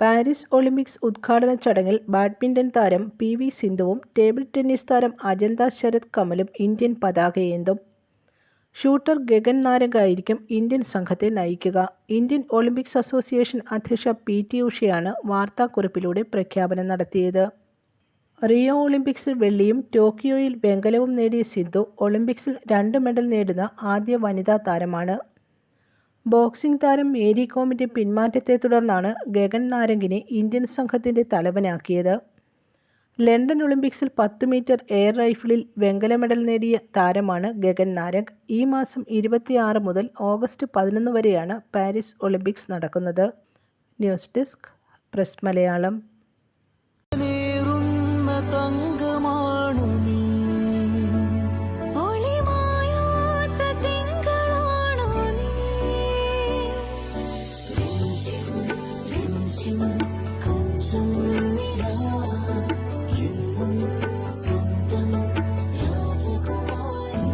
Paris Olympics ഉദ്ഘാടന ചടങ്ങിൽ badminton താരം പി വി സിന്ധുവും ടേബിൾ ടെന്നീസ് താരം അജന്ത ശരത് കമലും ഇന്ത്യൻ പതാകയേന്തും. ഷൂട്ടർ ഗഗൻ നാരംഗായിരിക്കും ഇന്ത്യൻ സംഘത്തെ നയിക്കുക. ഇന്ത്യൻ ഒളിമ്പിക്സ് അസോസിയേഷൻ അധ്യക്ഷ പി ടി ഉഷയാണ് വാർത്താക്കുറിപ്പിലൂടെ പ്രഖ്യാപനം നടത്തിയത്. റിയോ ഒളിമ്പിക്സിൽ വെള്ളിയും ടോക്കിയോയിൽ വെങ്കലവും നേടിയ സിന്ധു ഒളിമ്പിക്സിൽ രണ്ട് മെഡൽ നേടുന്ന ആദ്യ വനിതാ താരമാണ്. ബോക്സിങ് താരം മേരി കോമിന്റെ പിന്മാറ്റത്തെ തുടർന്നാണ് ഗഗൻ നാരംഗിനെ ഇന്ത്യൻ സംഘത്തിന്റെ തലവനാക്കിയത്. ലണ്ടൻ ഒളിമ്പിക്സിൽ പത്ത് മീറ്റർ എയർ റൈഫിളിൽ വെങ്കല മെഡൽ നേടിയ താരമാണ് ഗഗൻ നാരംഗ്. ഈ മാസം ഇരുപത്തിയാറ് മുതൽ ഓഗസ്റ്റ് പതിനൊന്ന് വരെയാണ് പാരീസ് ഒളിമ്പിക്സ് നടക്കുന്നത്. News desk press Malayalam